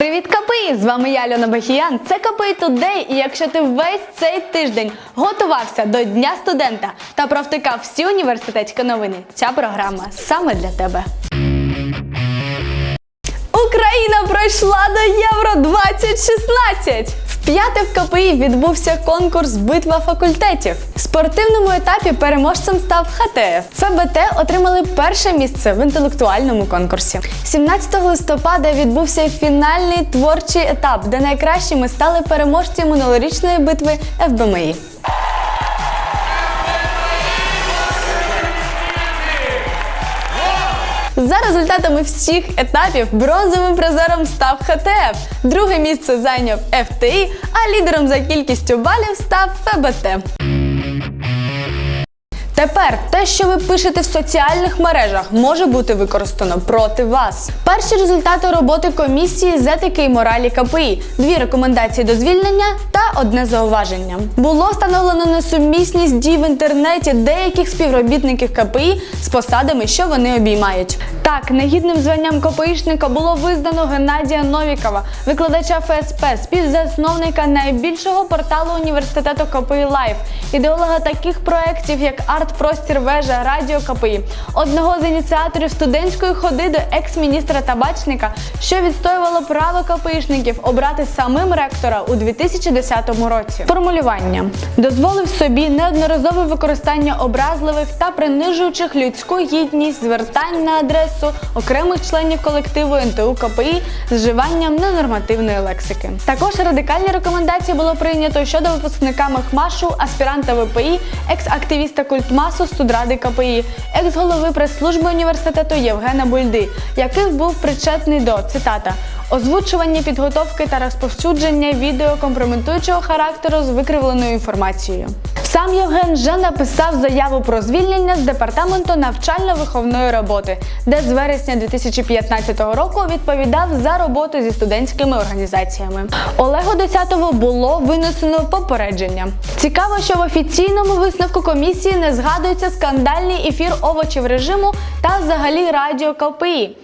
Привіт, КПІ! З вами я, Альона Бахіян. Це КПІ Тудей. І якщо ти весь цей тиждень готувався до Дня студента та провтикав всі університетські новини, ця програма саме для тебе. Україна пройшла до Євро 2016! Вп'яте в КПІ відбувся конкурс Битва факультетів. В спортивному етапі переможцем став ХТФ. ФБТ отримали перше місце в інтелектуальному конкурсі. 17 листопада відбувся фінальний творчий етап, де найкращими стали переможці минулорічної битви ФБМІ. За результатами всіх етапів бронзовим призером став ХТФ. Друге місце зайняв ФТІ, а лідером за кількістю балів став ФБТ. Тепер те, що ви пишете в соціальних мережах, може бути використано проти вас. Перші результати роботи комісії з етики і моралі КПІ, дві рекомендації до звільнення та одне зауваження. Було встановлено несумісність дій в інтернеті деяких співробітників КПІ з посадами, що вони обіймають. Так, негідним званням КПІшника було визнано Геннадія Новікова, викладача ФСП, співзасновника найбільшого порталу університету КПІ Лайф, ідеолога таких проєктів, як Арт-Простір Вежа, Радіо КПІ, одного з ініціаторів студентської ходи до екс-міністра табачника, що відстоювало право КПІшників обрати самим ректора у 2010 році. Формулювання дозволив собі неодноразове використання образливих та принижуючих людську гідність звертань на адресу окремих членів колективу НТУ КПІ з вживанням ненормативної лексики. Також радикальні рекомендації було прийнято щодо випускника Мехмашу, аспіранта ВПІ, екс-активіста культмасу студради КПІ, екс-голови прес-служби університету Євгена Бульди, який був причетний до цитата. Озвучування підготовки та розповсюдження відео компрометуючого характеру з викривленою інформацією. Сам Євген вже написав заяву про звільнення з департаменту навчально-виховної роботи, де з вересня 2015 року відповідав за роботу зі студентськими організаціями. Олегу Десятову було винесено попередження. Цікаво, що в офіційному висновку комісії не згадується скандальний ефір овочів режиму та взагалі радіо КПІ.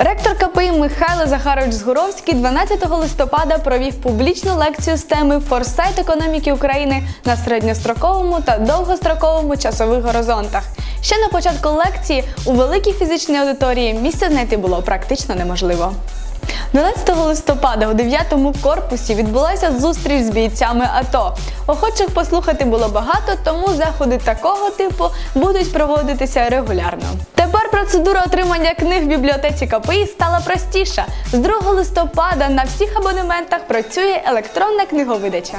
Ректор КПІ Михайло Захарович Згуровський 12 листопада провів публічну лекцію з теми Форсайт економіки України на середньостроковому та довгостроковому часових горизонтах. Ще на початку лекції у великій фізичній аудиторії місце знайти було практично неможливо. 12 листопада у 9 корпусі відбулася зустріч з бійцями АТО. Охочих послухати було багато, тому заходи такого типу будуть проводитися регулярно. Тепер процедура отримання книг в бібліотеці КПІ стала простіша. З 2 листопада на всіх абонементах працює електронна книговидача.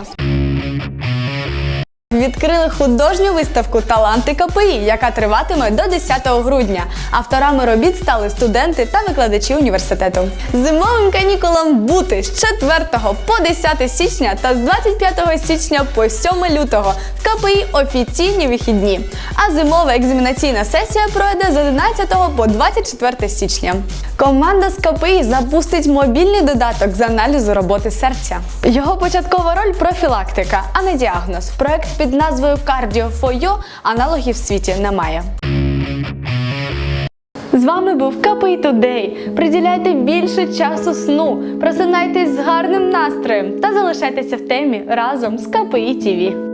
Відкрили художню виставку Таланти КПІ, яка триватиме до 10 грудня. Авторами робіт стали студенти та викладачі університету. Зимовим канікулам бути з 4 по 10 січня та з 25 січня по 7 лютого в КПІ офіційні вихідні. А зимова екзаменаційна сесія пройде з 11 по 24 січня. Команда з КПІ запустить мобільний додаток з аналізу роботи серця. Його початкова роль профілактика, а не діагноз. Проект під назвою Cardio for You аналогів в світі немає. З вами був Капей Today. Приділяйте більше часу сну, просинайтесь з гарним настроєм та залишайтеся в темі разом з КПІ ТІВІ.